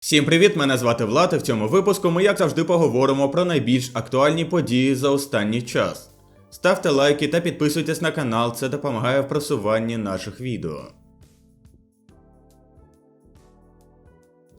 Всім привіт! Мене звати Влад, і в цьому випуску ми, як завжди, поговоримо про найбільш актуальні події за останній час. Ставте лайки та підписуйтесь на канал, це допомагає в просуванні наших відео.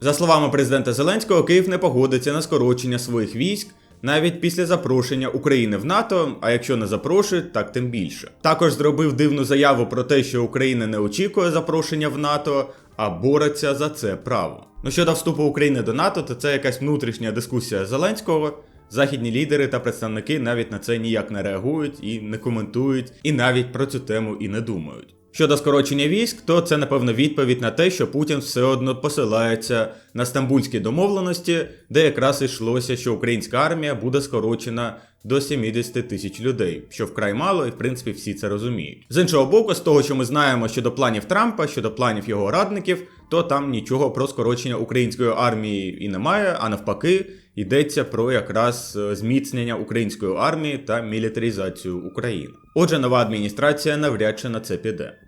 За словами президента Зеленського, Київ не погодиться на скорочення своїх військ навіть після запрошення України в НАТО, а якщо не запрошують, так тим більше. Також зробив дивну заяву про те, що Україна не очікує запрошення в НАТО, а бореться за це право. Ну щодо вступу України до НАТО, то це якась внутрішня дискусія Зеленського. Західні лідери та представники навіть на це ніяк не реагують і не коментують, і навіть про цю тему і не думають. Щодо скорочення військ, то це напевно відповідь на те, що Путін все одно посилається на стамбульські домовленості, де якраз йшлося, що українська армія буде скорочена до 70 тисяч людей, що вкрай мало, і в принципі всі це розуміють. З іншого боку, з того, що ми знаємо щодо планів Трампа, щодо планів його радників, то там нічого про скорочення української армії і немає, а навпаки, йдеться про якраз е, зміцнення української армії та мілітаризацію України. Отже, нова адміністрація навряд чи на це піде.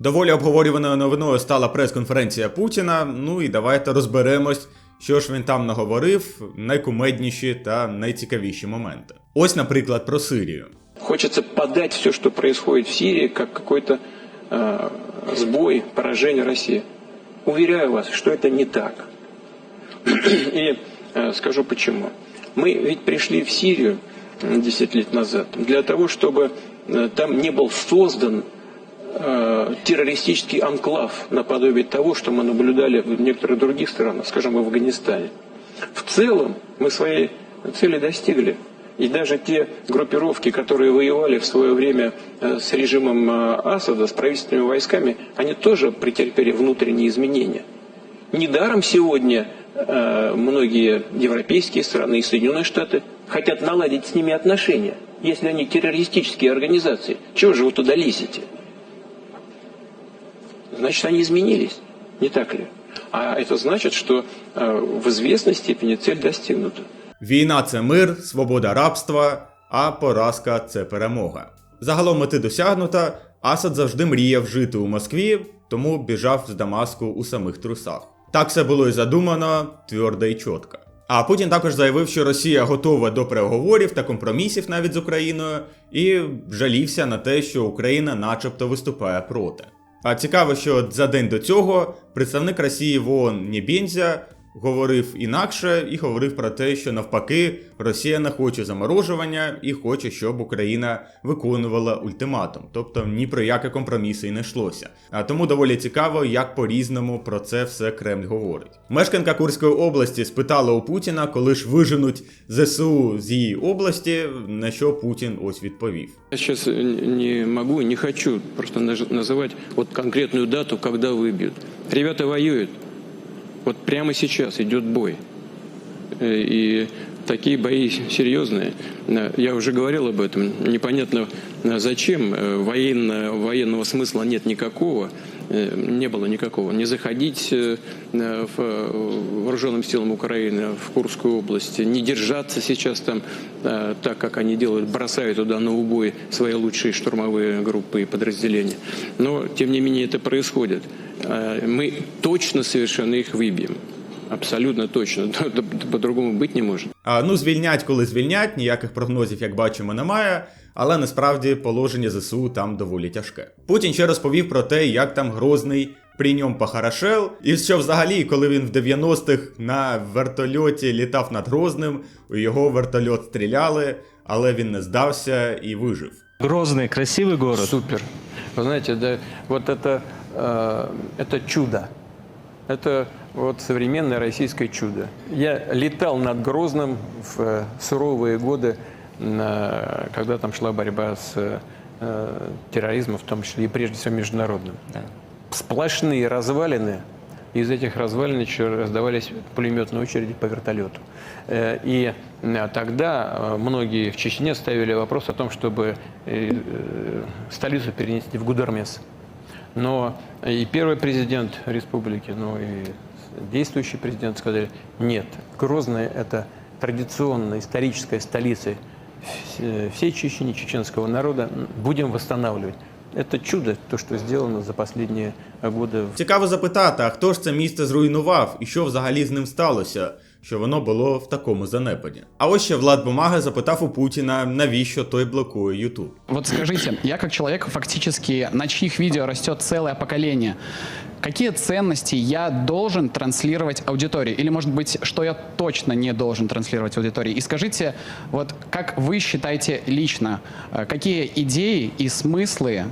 Доволі обговорюваною новиною стала прес-конференція Путіна. Ну і давайте розберемось, що ж він там наговорив, найкумедніші та найцікавіші моменти. Ось, наприклад, про Сирію. Хочется подать все, что происходит в Сирии, как какой-то э, сбой, поражение России. Уверяю вас, что это не так. И э, скажу почему. Мы ведь пришли в Сирию м, 10 лет назад для того, чтобы э, там не был создан террористический анклав наподобие того, что мы наблюдали в некоторых других странах, скажем, в Афганистане. В целом мы своей цели достигли. И даже те группировки, которые воевали в свое время э, с режимом э, Асада, с правительственными войсками, они тоже претерпели внутренние изменения. Недаром сегодня э, многие европейские страны и Соединенные Штаты хотят наладить с ними отношения, если они террористические организации. Чего же вы туда лезете? Значит, они изменились, не так ли? А это значит, что в известной степени цель достигнута. Війна це мир, свобода рабства, а поразка це перемога. Загалом мети досягнута. Асад завжди мріяв жити у Москві, тому біжав з Дамаску у самих трусах. Так все було і задумано, твердо і чітко. А Путін також заявив, що Росія готова до переговорів та компромісів навіть з Україною, і жалівся на те, що Україна начебто виступає проти. А цікаво, що за день до цього представник Росії в ООН Нєбєнзя говорив інакше і говорив про те, що навпаки Росія не хоче заморожування і хоче, щоб Україна виконувала ультиматум, тобто ні про які компроміси й не йшлося. А тому доволі цікаво, як по-різному про це все Кремль говорить. Мешканка Курської області спитала у Путіна, коли ж виженуть ЗСУ з її області, на що Путін ось відповів. Я сейчас не могу, не хочу просто называть вот конкретную дату, когда выбьют. Ребята воюют. Вот прямо сейчас идет бой. Э, И такие бои серьезные. Э, Я уже говорил об этом. Непонятно э, зачем. Э, Военно, военного смысла нет никакого. Не было никакого. Не заходить в вооруженным силам Украины в Курскую область, не держаться сейчас там так, как они делают, бросая туда на убой свои лучшие штурмовые группы и подразделения. Но, тем не менее, это происходит. Мы точно совершенно их выбьем. Абсолютно точно. По-другому быть не может. А, ну, звільнять, коли звільнять, ніяких прогнозів, як бачимо, немає. Але насправді положення ЗСУ там доволі тяжке. Путін ще розповів про те, як там Грозний при ньому похорошел, і що взагалі, коли він в 90-х на вертольоті літав над Грозним, у його вертольот стріляли, але він не здався і вижив. Грозный, красивый город. Супер. Вы знаете, да, вот это, э, это чудо. Это вот современное российское чудо. Я летал над Грозным в э, суровые годы, на- когда там шла борьба с э, терроризмом, в том числе и прежде всего международным. Сплошные развалины. Из этих развалин еще раздавались пулеметные очереди по вертолету. Э, И э, тогда э, многие в Чечне ставили вопрос о том, чтобы э, э, столицу перенести в Гудермес. Но и первый президент республики, ну и действующий президент сказали, нет, Грозное – это традиционная историческая столица вс- всей Чечни, чеченского народа. Будем восстанавливать. Это чудо, то, что сделано за последние годы в Цікаво запитати, а хто ж це місце зруйнував і що взагалі з ним сталося, що воно було в такому занепаді. А ось ще Влад Бумага запитав у Путіна, навіщо той блокує Ютуб. Вот скажите, я как человек, фактически, на чьих видео растет целое поколение, какие ценности я должен транслировать аудитории? Или, может быть, что я точно не должен транслировать аудитории? И скажите, вот как вы считаете лично, э, какие идеи и смыслы э,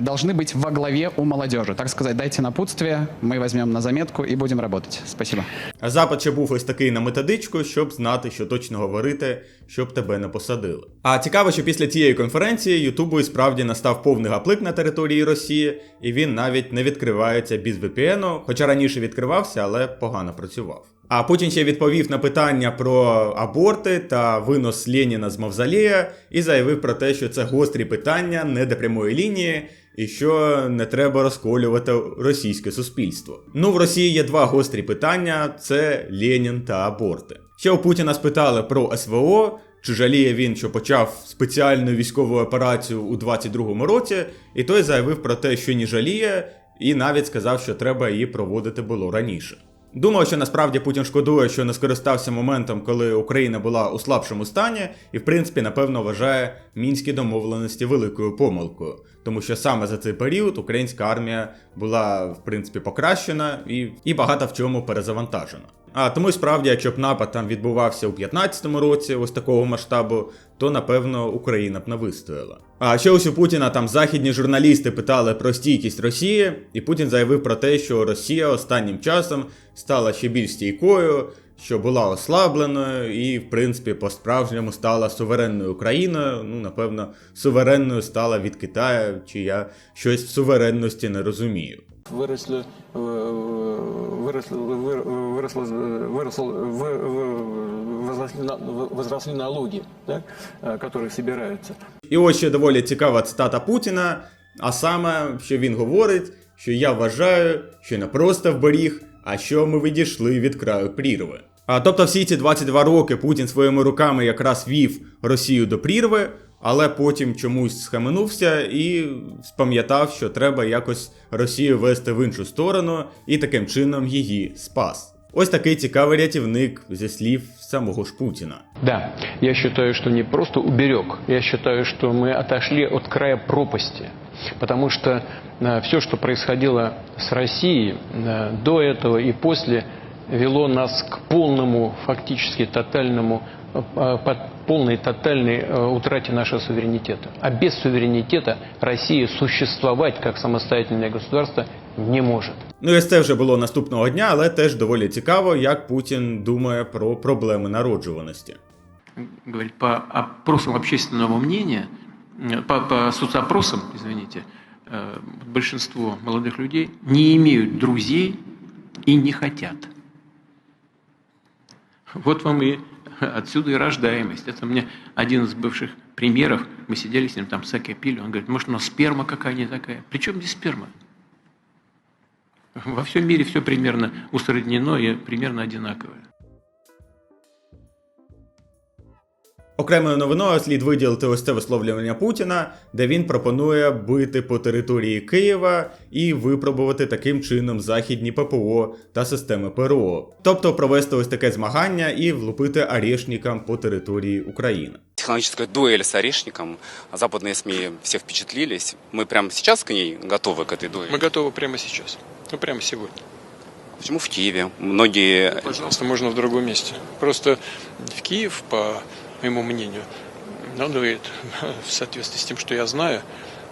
должны быть во главе у молодежи? Так сказать, дайте напутствие, мы возьмем на заметку и будем работать. Спасибо. А запит ще був ось такий на методичку, щоб знати, що точно говорити, щоб тебе не посадили. А цікаво, що після цієї конференції Ютубу і справді настав повний гаплик на території Росії, і він навіть не відкривається без VPN, хоча раніше відкривався, але погано працював. А Путін ще відповів на питання про аборти та винос Леніна з Мавзолея і заявив про те, що це гострі питання не до прямої лінії, і що не треба розколювати російське суспільство. Ну, в Росії є два гострі питання: це Ленін та аборти. Ще у Путіна спитали про СВО. Чи жаліє він, що почав спеціальну військову операцію у 22-му році, і той заявив про те, що не жаліє, і навіть сказав, що треба її проводити було раніше. Думаю, що насправді Путін шкодує, що не скористався моментом, коли Україна була у слабшому стані, і в принципі, напевно, вважає мінські домовленості великою помилкою, тому що саме за цей період українська армія була в принципі покращена і, і багато в чому перезавантажена. А тому і справді, якщо б напад там відбувався у 15-му році, ось такого масштабу, то напевно Україна б не вистояла. А ще ось у Путіна там західні журналісти питали про стійкість Росії, і Путін заявив про те, що Росія останнім часом стала ще більш стійкою, що була ослабленою і, в принципі, по-справжньому стала суверенною країною. Ну, напевно, суверенною стала від Китаю, чи я щось в суверенності не розумію. выросли, э, выросли, вы- выросло, выросло, вы- вы- возросли, на- возросли налоги, да, э, которые собираются. І ось ще доволі цікава цитата Путіна, а саме, що він говорить, що я вважаю, що не просто вберіг, а що ми відійшли від краю прірви. А тобто всі ці 22 роки Путін своїми руками якраз вів Росію до прірви, але потім чомусь схаменувся і спам'ятав, що треба якось Росію вести в іншу сторону і таким чином її спас. Ось такий цікавий рятівник зі слів самого ж Путіна. Да, я считаю, что не просто уберег, я считаю, что мы отошли от края пропасти. Потому что все, что происходило с Россией э, до этого и после, вело нас к полному, фактически тотальному, э, по- полной тотальной э, утрате нашего суверенитета. А без суверенитета Россия существовать как самостоятельное государство не может. Ну і ось це вже було наступного дня, але теж доволі цікаво, як Путін думає про проблеми народжуваності. говорить, по опросам общественного мнения, э, по, по соцопросам, извините, э, большинство молодых людей не имеют друзей и не хотят. Вот вам и отсюда и рождаемость. Это мне один из бывших примеров. Мы сидели с ним там саке пили. Он говорит, может, у нас сперма какая-нибудь такая. Причем здесь сперма? Во всем мире все примерно усреднено и примерно одинаковое. Окремою новиною слід виділити ось це висловлювання Путіна, де він пропонує бити по території Києва і випробувати таким чином західні ППО та системи ПРО, тобто провести ось таке змагання і влупити арешникам по території України. технологическая дуэль с Орешником. Западные СМИ все впечатлились. Мы прямо сейчас к ней готовы, к этой дуэли? Мы готовы прямо сейчас. Ну, прямо сегодня. Почему в Киеве? Многие... Пожалуйста, можно в другом месте. Просто в Киев, по моему мнению, надо и в соответствии с тем, что я знаю,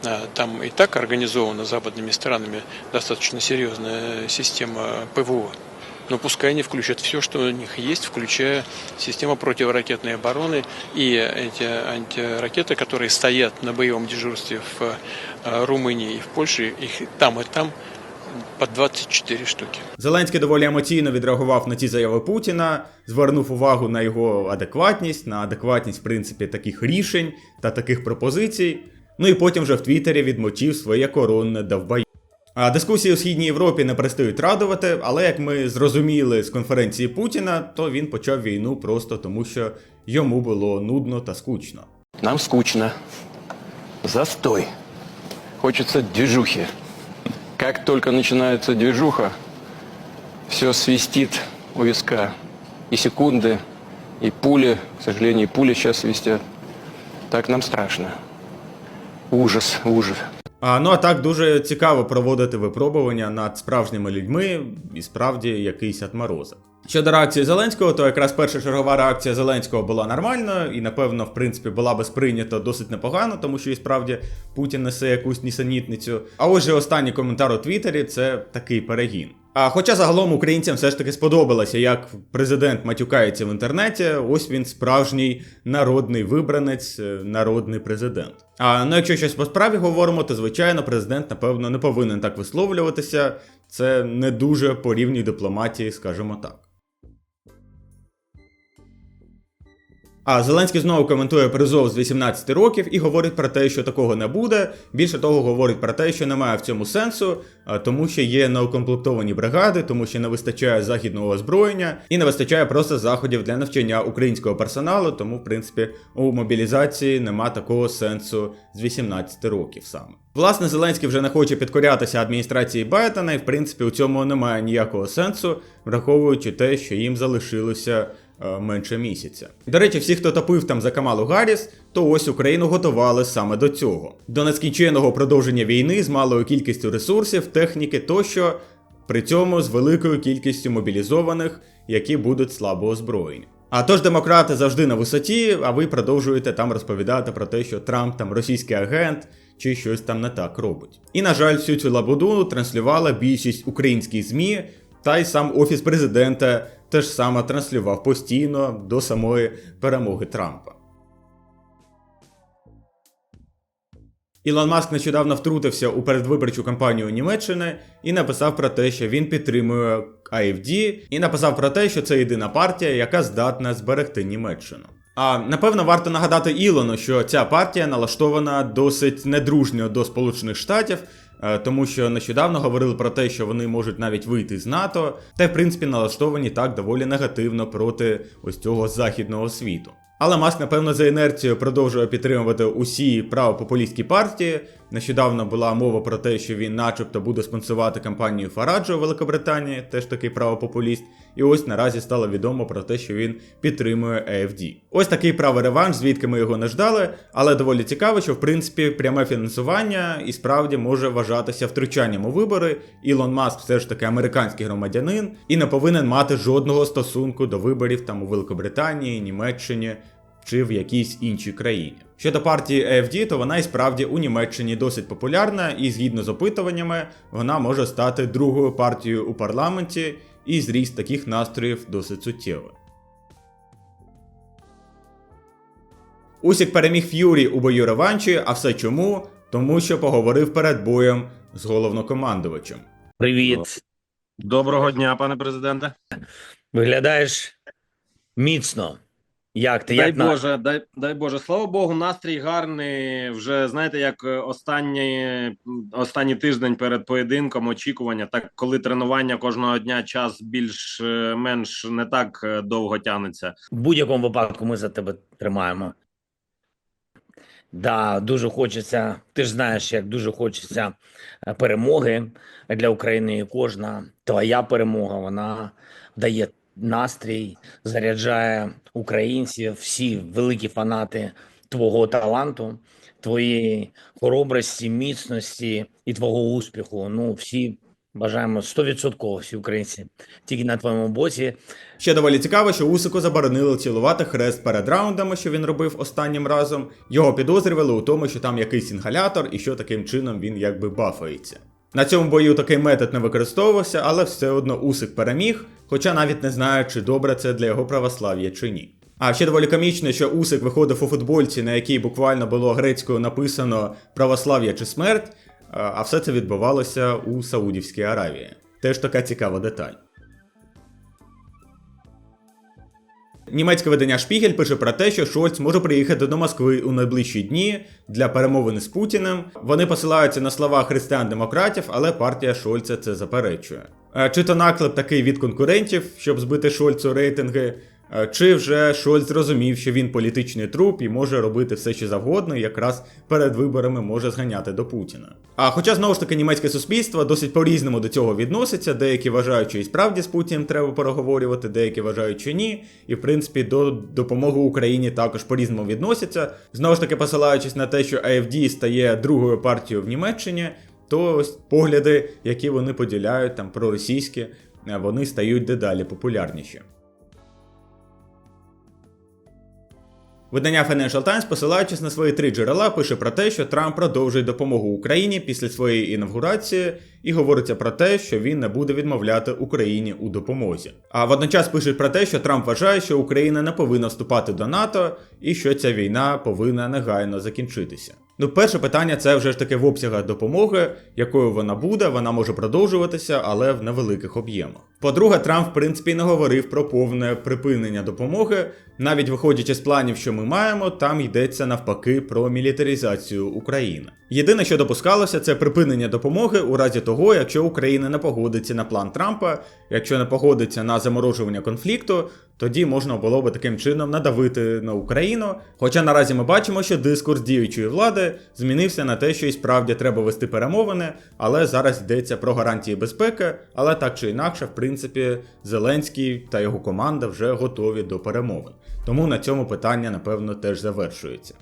а, там и так организована западными странами достаточно серьезная система ПВО. Но пускай они включат все, что у них есть, включая систему противоракетной обороны и эти антиракеты, которые стоят на боевом дежурстве в э, Румынии и в Польше, их там, и там по 24 штуки. Зеленський доволі емоційно відреагував на ці заяви Путіна, звернув увагу на його адекватність, на адекватність, в принципі, таких рішень та таких пропозицій. Ну і потім вже в Твіттері відмочив своє коронне довбай. А дискусії у східній Європі не перестають радувати, але як ми зрозуміли з конференції Путіна, то він почав війну просто тому, що йому було нудно та скучно. Нам скучно. Застой. хочется движухи. Как только начинается движуха, все свистит у виска. И секунды, и пули, к сожалению, и пули сейчас свистят. Так нам страшно. Ужас, ужас. А, ну а так дуже цікаво проводити випробування над справжніми людьми і справді якийсь отморозок. Щодо реакції Зеленського, то якраз перша чергова реакція Зеленського була нормальною і, напевно, в принципі, була би сприйнята досить непогано, тому що і справді Путін несе якусь нісенітницю. А ось же останній коментар у Твіттері це такий перегін. А хоча загалом українцям все ж таки сподобалося, як президент матюкається в інтернеті, ось він справжній народний вибранець, е, народний президент. А ну якщо щось по справі говоримо, то звичайно президент, напевно, не повинен так висловлюватися. Це не дуже по рівній дипломатії, скажімо так. А Зеленський знову коментує призов з 18 років і говорить про те, що такого не буде. Більше того, говорить про те, що немає в цьому сенсу, тому що є неукомплектовані бригади, тому що не вистачає західного озброєння і не вистачає просто заходів для навчання українського персоналу. Тому, в принципі, у мобілізації нема такого сенсу з 18 років саме. Власне, Зеленський вже не хоче підкорятися адміністрації Байдена, і в принципі у цьому немає ніякого сенсу, враховуючи те, що їм залишилося менше місяця. До речі, всі, хто топив там за Камалу Гарріс, то ось Україну готували саме до цього. До нескінченного продовження війни з малою кількістю ресурсів, техніки тощо, при цьому з великою кількістю мобілізованих, які будуть слабо озброєні. А тож демократи завжди на висоті, а ви продовжуєте там розповідати про те, що Трамп там російський агент чи щось там не так робить. І на жаль, всю цю лабуду транслювала більшість українських ЗМІ, та й сам офіс президента теж саме транслював постійно до самої перемоги Трампа. Ілон Маск нещодавно втрутився у передвиборчу кампанію Німеччини і написав про те, що він підтримує AFD, і написав про те, що це єдина партія, яка здатна зберегти Німеччину. А напевно варто нагадати Ілону, що ця партія налаштована досить недружньо до Сполучених Штатів, тому що нещодавно говорили про те, що вони можуть навіть вийти з НАТО, та в принципі налаштовані так доволі негативно проти ось цього західного світу. Але Маск, напевно, за інерцією продовжує підтримувати усі правопопулістські партії. Нещодавно була мова про те, що він, начебто, буде спонсорувати кампанію Фараджо у Великобританії, теж такий правопопуліст. І ось наразі стало відомо про те, що він підтримує AFD. Ось такий правий реванш, звідки ми його не ждали, але доволі цікаво, що в принципі пряме фінансування і справді може вважатися втручанням у вибори. Ілон Маск все ж таки американський громадянин і не повинен мати жодного стосунку до виборів там у Великобританії, Німеччині чи в якійсь іншій країні. Щодо партії AFD, то вона і справді у Німеччині досить популярна, і згідно з опитуваннями, вона може стати другою партією у парламенті, і зріст таких настроїв досить суттєвий. Усік переміг Ф'юрі у бою реванші, а все чому? Тому що поговорив перед боєм з головнокомандувачем. Привіт. Доброго дня, пане президенте. Виглядаєш міцно. Як ти? дай як на- Боже, дай, дай Боже. Слава Богу, настрій гарний. Вже знаєте, як е, останній, останній тиждень перед поєдинком, очікування. Так, коли тренування кожного дня час більш-менш не так е, довго тягнеться. В будь-якому випадку ми за тебе тримаємо. Да, дуже хочеться. Ти ж знаєш, як дуже хочеться е, перемоги для України. І кожна твоя перемога вона дає настрій, заряджає українців, всі великі фанати твого таланту, твоєї хоробрості, міцності і твого успіху. Ну, всі бажаємо 100% всі українці тільки на твоєму боці. Ще доволі цікаво, що Усику заборонили цілувати хрест перед раундами, що він робив останнім разом. Його підозрювали у тому, що там якийсь інгалятор і що таким чином він якби бафається. На цьому бою такий метод не використовувався, але все одно Усик переміг, хоча навіть не знаю, чи добре це для його православ'я чи ні. А ще доволі комічно, що Усик виходив у футбольці, на якій буквально було грецькою написано православ'я чи смерть, а все це відбувалося у Саудівській Аравії. Теж така цікава деталь. Німецьке видання Шпігель пише про те, що Шольц може приїхати до Москви у найближчі дні для перемовини з Путіним. Вони посилаються на слова християн-демократів, але партія Шольца це заперечує. Е, Чи то наклеп такий від конкурентів, щоб збити Шольцу рейтинги, Чи вже Шольц зрозумів, що він політичний труп і може робити все, що завгодно, і якраз перед виборами може зганяти до Путіна. А хоча знову ж таки німецьке суспільство досить по-різному до цього відноситься, деякі вважають, що і справді з Путіним треба переговорювати, деякі вважають, що ні. І в принципі до допомоги Україні також по-різному відносяться. Знову ж таки, посилаючись на те, що AFD стає другою партією в Німеччині, то ось погляди, які вони поділяють там проросійські, е, вони стають дедалі популярніші. Видання Financial Times, посилаючись на свої три джерела, пише про те, що Трамп продовжує допомогу Україні після своєї інавгурації, і говориться про те, що він не буде відмовляти Україні у допомозі. А водночас пишуть про те, що Трамп вважає, що Україна не повинна вступати до НАТО і що ця війна повинна негайно закінчитися. Ну, перше питання це вже ж таки в обсягах допомоги, якою вона буде, вона може продовжуватися, але в невеликих об'ємах. По-друге, Трамп, в принципі, не говорив про повне припинення допомоги. Навіть виходячи з планів, що ми маємо, там йдеться навпаки про мілітаризацію України. Єдине, що допускалося, це припинення допомоги у разі того, якщо Україна не погодиться на план Трампа, якщо не погодиться на заморожування конфлікту, тоді можна було би таким чином надавити на Україну. Хоча наразі ми бачимо, що дискурс діючої влади змінився на те, що і справді треба вести перемовини, але зараз йдеться про гарантії безпеки, але так чи інакше, в принципі, Зеленський та його команда вже готові до перемовин. Тому на цьому питання, напевно, теж завершується.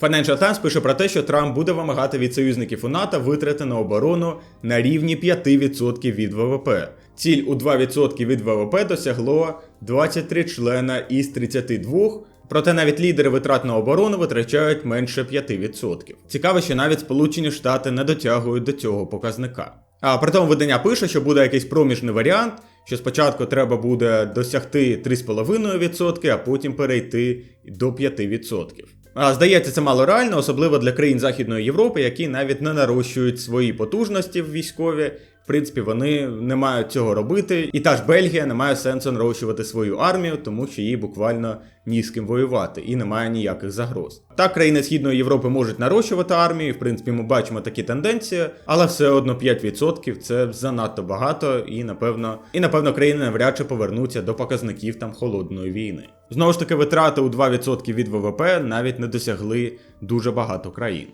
Financial Times пише про те, що Трамп буде вимагати від союзників у НАТО витрати на оборону на рівні 5% від ВВП. Ціль у 2% від ВВП досягло 23 члена із 32. Проте навіть лідери витрат на оборону витрачають менше 5%. Цікаво, що навіть Сполучені Штати не дотягують до цього показника. А при тому видання пише, що буде якийсь проміжний варіант, що спочатку треба буде досягти 3,5%, а потім перейти до 5%. А здається, це мало реально, особливо для країн Західної Європи, які навіть не нарощують свої потужності в військові. Принципі, вони не мають цього робити. І та ж Бельгія не має сенсу нарощувати свою армію, тому що їй буквально ні з ким воювати і немає ніяких загроз. Так, країни Східної Європи можуть нарощувати армію, в принципі, ми бачимо такі тенденції, але все одно 5% це занадто багато, і напевно, і напевно країни навряд чи повернуться до показників там холодної війни. Знову ж таки, витрати у 2% від ВВП навіть не досягли дуже багато країн.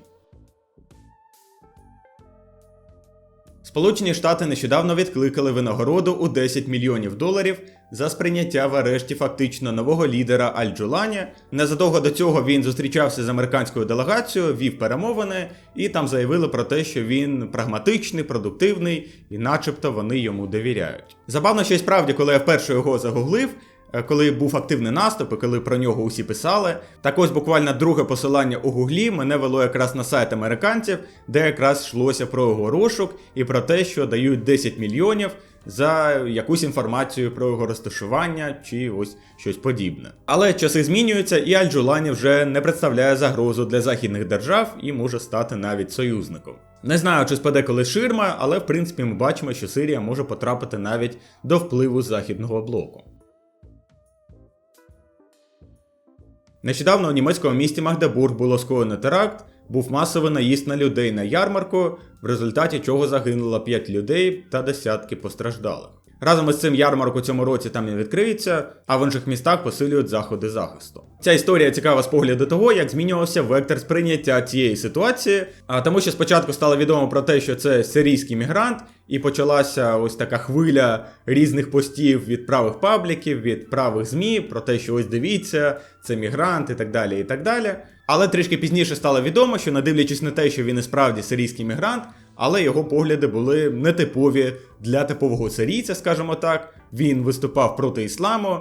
Сполучені Штати нещодавно відкликали винагороду у 10 мільйонів доларів за сприйняття в арешті фактично нового лідера Аль-Джулані. Незадовго до цього він зустрічався з американською делегацією, вів перемовини, і там заявили про те, що він прагматичний, продуктивний, і начебто вони йому довіряють. Забавно, що і справді, коли я вперше його загуглив. Е, Коли був активний наступ, і коли про нього усі писали, так ось буквально друге посилання у гуглі мене вело якраз на сайт американців, де якраз йшлося про його розшук і про те, що дають 10 мільйонів за якусь інформацію про його розташування чи ось щось подібне. Але часи змінюються, і Аль-Джулані вже не представляє загрозу для західних держав і може стати навіть союзником. Не знаю, чи спаде колись ширма, але в принципі ми бачимо, що Сирія може потрапити навіть до впливу західного блоку. Нещодавно у німецькому місті Магдебург було скоєно теракт, був масовий наїзд на людей на ярмарку, в результаті чого загинуло 5 людей та десятки постраждалих. Разом із цим ярмарок у цьому році там не відкриється, а в інших містах посилюють заходи захисту. Ця історія цікава з погляду того, як змінювався вектор сприйняття цієї ситуації, тому що спочатку стало відомо про те, що це сирійський мігрант, і почалася ось така хвиля різних постів від правих пабліків, від правих ЗМІ про те, що ось дивіться, це мігрант і так далі. і так далі. Але трішки пізніше стало відомо, що не дивлячись на те, що він і справді сирійський мігрант, але його погляди були нетипові для типового сирійця, скажімо так. Він виступав проти ісламу.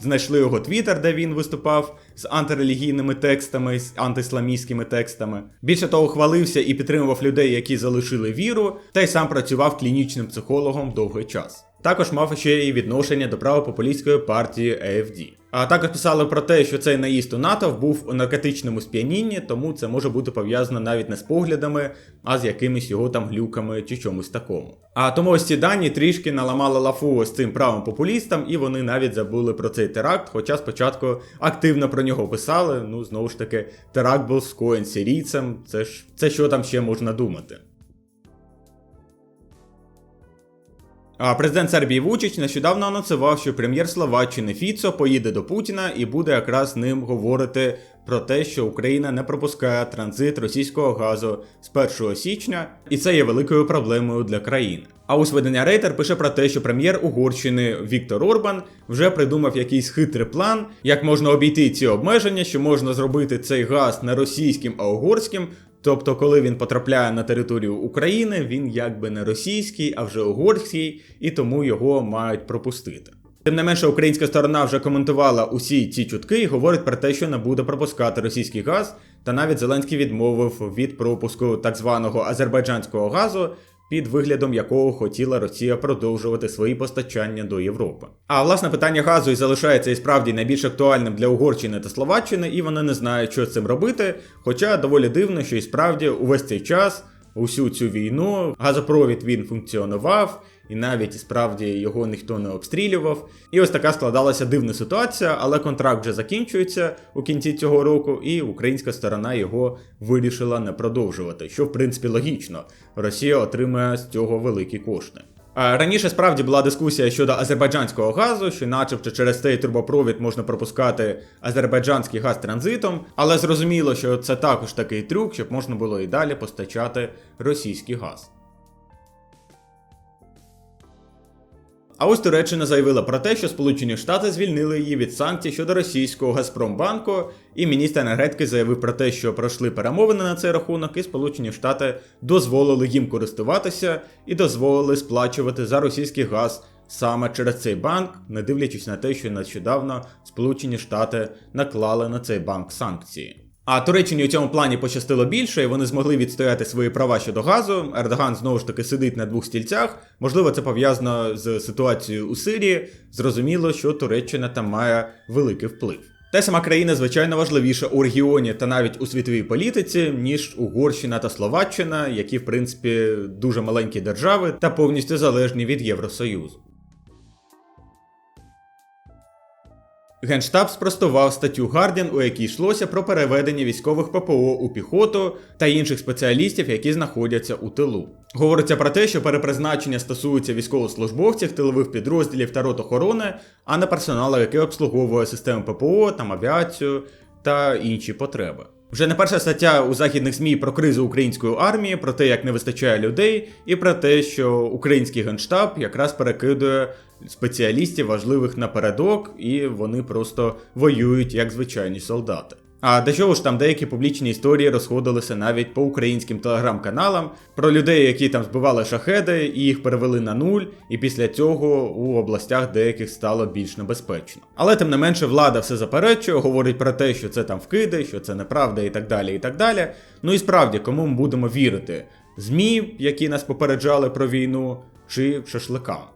Знайшли його твіттер, де він виступав з антирелігійними текстами, з антисламістськими текстами. Більше того, хвалився і підтримував людей, які залишили віру, та й сам працював клінічним психологом довгий час. Також мав ще й відношення до правопопулістської партії AFD. А також писали про те, що цей наїзд у НАТО був у наркотичному сп'янінні, тому це може бути пов'язано навіть не з поглядами, а з якимись його там глюками чи чомусь такому. А тому ось ці дані трішки наламали лафу з цим правим популістам, і вони навіть забули про цей теракт, хоча спочатку активно про нього писали. Ну знову ж таки, теракт був скоєн сирійцем. Це ж це що там ще можна думати. А президент Сербії Вучич нещодавно анонсував, що прем'єр Словаччини Фіцо поїде до Путіна і буде якраз ним говорити про те, що Україна не пропускає транзит російського газу з 1 січня, і це є великою проблемою для країни. А ось видання Рейтер пише про те, що прем'єр Угорщини Віктор Орбан вже придумав якийсь хитрий план, як можна обійти ці обмеження, що можна зробити цей газ не російським, а угорським. Тобто, коли він потрапляє на територію України, він якби не російський, а вже угорський, і тому його мають пропустити. Тим не менше, українська сторона вже коментувала усі ці чутки і говорить про те, що не буде пропускати російський газ, та навіть Зеленський відмовив від пропуску так званого азербайджанського газу, під виглядом якого хотіла Росія продовжувати свої постачання до Європи. А власне питання газу і залишається і справді найбільш актуальним для Угорщини та Словаччини, і вони не знають, що з цим робити. Хоча доволі дивно, що і справді увесь цей час. Усю цю війну газопровід він функціонував, і навіть справді його ніхто не обстрілював. І ось така складалася дивна ситуація, але контракт вже закінчується у кінці цього року, і українська сторона його вирішила не продовжувати, що в принципі логічно. Росія отримає з цього великі кошти. Раніше справді була дискусія щодо азербайджанського газу, що, начебто, через цей трубопровід можна пропускати азербайджанський газ транзитом, але зрозуміло, що це також такий трюк, щоб можна було і далі постачати російський газ. А ось Туреччина заявила про те, що Сполучені Штати звільнили її від санкцій щодо російського Газпромбанку, і міністр енергетики заявив про те, що пройшли перемовини на цей рахунок, і Сполучені Штати дозволили їм користуватися і дозволили сплачувати за російський газ саме через цей банк, не дивлячись на те, що нещодавно Сполучені Штати наклали на цей банк санкції. А Туреччині у цьому плані пощастило більше, і вони змогли відстояти свої права щодо газу. Ердоган знову ж таки сидить на двох стільцях. Можливо, це пов'язано з ситуацією у Сирії. Зрозуміло, що Туреччина там має великий вплив. Та сама країна, звичайно, важливіша у регіоні та навіть у світовій політиці, ніж Угорщина та Словаччина, які, в принципі, дуже маленькі держави та повністю залежні від Євросоюзу. Генштаб спростував статтю Гардін, у якій йшлося про переведення військових ППО у піхоту та інших спеціалістів, які знаходяться у тилу. Говориться про те, що перепризначення стосується військовослужбовців, тилових підрозділів та рот охорони, а не персоналу, який обслуговує системи ППО, там авіацію та інші потреби. Вже не перша стаття у західних ЗМІ про кризу української армії, про те, як не вистачає людей, і про те, що український генштаб якраз перекидує спеціалістів важливих напередок, і вони просто воюють як звичайні солдати. А до чого ж там деякі публічні історії розходилися навіть по українським телеграм-каналам про людей, які там збивали шахеди, і їх перевели на нуль, і після цього у областях деяких стало більш небезпечно. Але тим не менше влада все заперечує, говорить про те, що це там вкиди, що це неправда і так далі. і так далі. Ну і справді, кому ми будемо вірити? ЗМІ, які нас попереджали про війну, чи шашликам?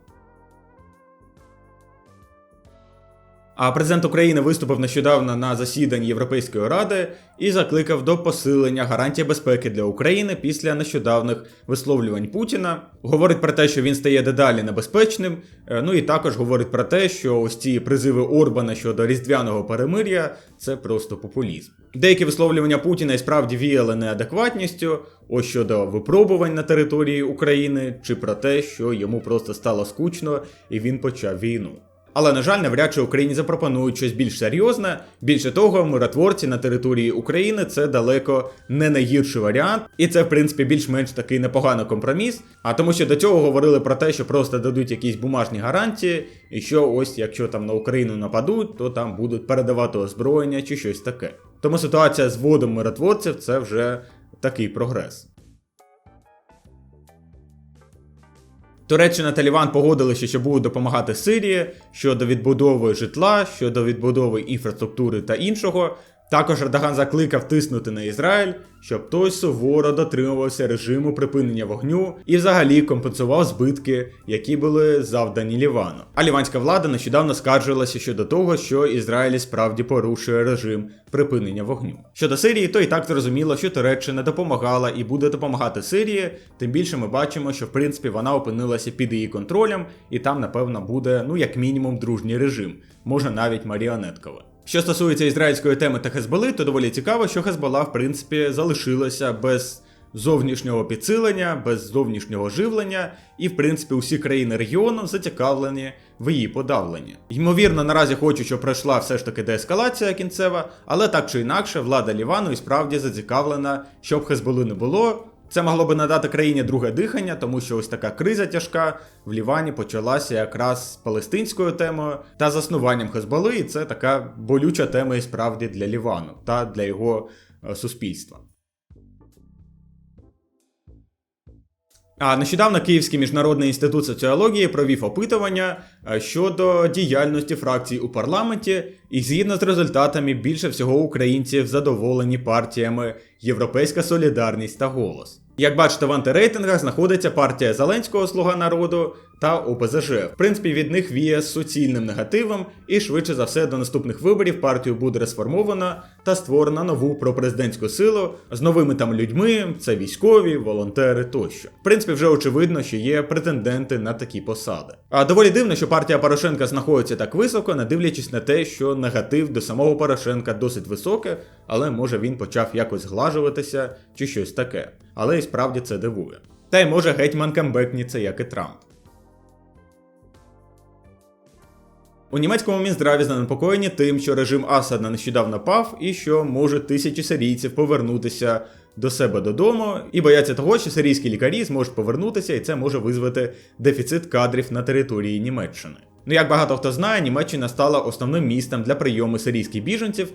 А президент України виступив нещодавно на засіданні Європейської ради і закликав до посилення гарантій безпеки для України після нещодавних висловлювань Путіна. Говорить про те, що він стає дедалі небезпечним. е, Ну і також говорить про те, що ось ці призиви Орбана щодо різдвяного перемир'я це просто популізм. Деякі висловлювання Путіна і справді віяли неадекватністю. Ось щодо випробувань на території України, чи про те, що йому просто стало скучно і він почав війну. Але, на жаль, навряд чи Україні запропонують щось більш серйозне. Більше того, миротворці на території України це далеко не найгірший варіант, і це, в принципі, більш-менш такий непоганий компроміс. А тому, що до цього говорили про те, що просто дадуть якісь бумажні гарантії, і що ось якщо там на Україну нападуть, то там будуть передавати озброєння чи щось таке. Тому ситуація з вводом миротворців це вже такий прогрес. Туреччина та Ліван погодилися, що будуть допомагати Сирії щодо відбудови житла, щодо відбудови інфраструктури та іншого. Також Ердоган закликав тиснути на Ізраїль, щоб той суворо дотримувався режиму припинення вогню і взагалі компенсував збитки, які були завдані Лівану. А ліванська влада нещодавно скаржилася щодо того, що Ізраїль справді порушує режим припинення вогню. Щодо Сирії, то і так зрозуміло, що Туреччина допомагала і буде допомагати Сирії. Тим більше ми бачимо, що в принципі вона опинилася під її контролем, і там, напевно, буде ну як мінімум дружній режим, може навіть маріонетковий. Що стосується ізраїльської теми та Хезболи, то доволі цікаво, що Хезбола, в принципі, залишилася без зовнішнього підсилення, без зовнішнього живлення, і в принципі усі країни регіону зацікавлені в її подавленні. Ймовірно, наразі хочуть, щоб пройшла все ж таки деескалація кінцева, але так чи інакше, влада Лівану і справді зацікавлена, щоб Хезболи не було. Це могло би надати країні друге дихання, тому що ось така криза тяжка в Лівані почалася якраз з палестинською темою та заснуванням Хезболи, і це така болюча тема і справді для Лівану та для його е, суспільства. А нещодавно Київський міжнародний інститут соціології провів опитування е, щодо діяльності фракцій у парламенті, і згідно з результатами більше всього українців задоволені партіями Європейська Солідарність та Голос. Як бачите, в антирейтингах знаходиться партія Зеленського Слуга народу та ОПЗЖ. В принципі, від них віє суцільним негативом, і швидше за все до наступних виборів партію буде розформована та створена нову пропрезидентську силу з новими там людьми, це військові, волонтери тощо. В принципі, вже очевидно, що є претенденти на такі посади. А доволі дивно, що партія Порошенка знаходиться так високо, не дивлячись на те, що негатив до самого Порошенка досить високий, але може він почав якось зглажуватися чи щось таке. Але і справді це дивує. Та й може гетьман камбекніться, як і Трамп. У німецькому мінздраві занепокоєні тим, що режим Асада нещодавно пав і що може тисячі сирійців повернутися до себе додому, і бояться того, що сирійські лікарі зможуть повернутися, і це може визвати дефіцит кадрів на території Німеччини. Ну, як багато хто знає, Німеччина стала основним містом для прийому сирійських біженців,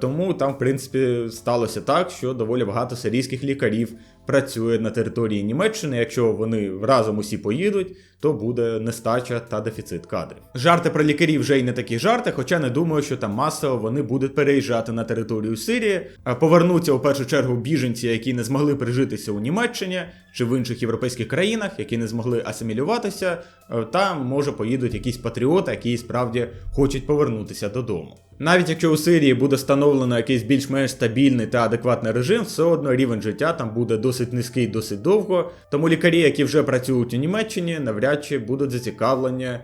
тому там, в принципі, сталося так, що доволі багато сирійських лікарів працює на території Німеччини. Якщо вони разом усі поїдуть, то буде нестача та дефіцит кадрів. Жарти про лікарів вже й не такі жарти, хоча не думаю, що там масово вони будуть переїжджати на територію Сирії, повернуться у першу чергу біженці, які не змогли прижитися у Німеччині чи в інших європейських країнах, які не змогли асимілюватися. е, Там може поїдуть якісь патріоти, які справді хочуть повернутися додому. Навіть якщо у Сирії буде встановлено якийсь більш-менш стабільний та адекватний режим, все одно рівень життя там буде досить низький, досить довго. Тому лікарі, які вже працюють у Німеччині, навряд чи будуть зацікавлені е,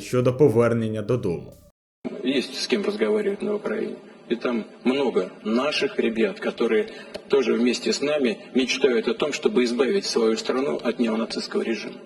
щодо повернення додому. Есть с кем разговаривать на Украине. И там много наших ребят, которые тоже вместе с нами мечтают о том, чтобы избавить свою страну от неонацистского режима.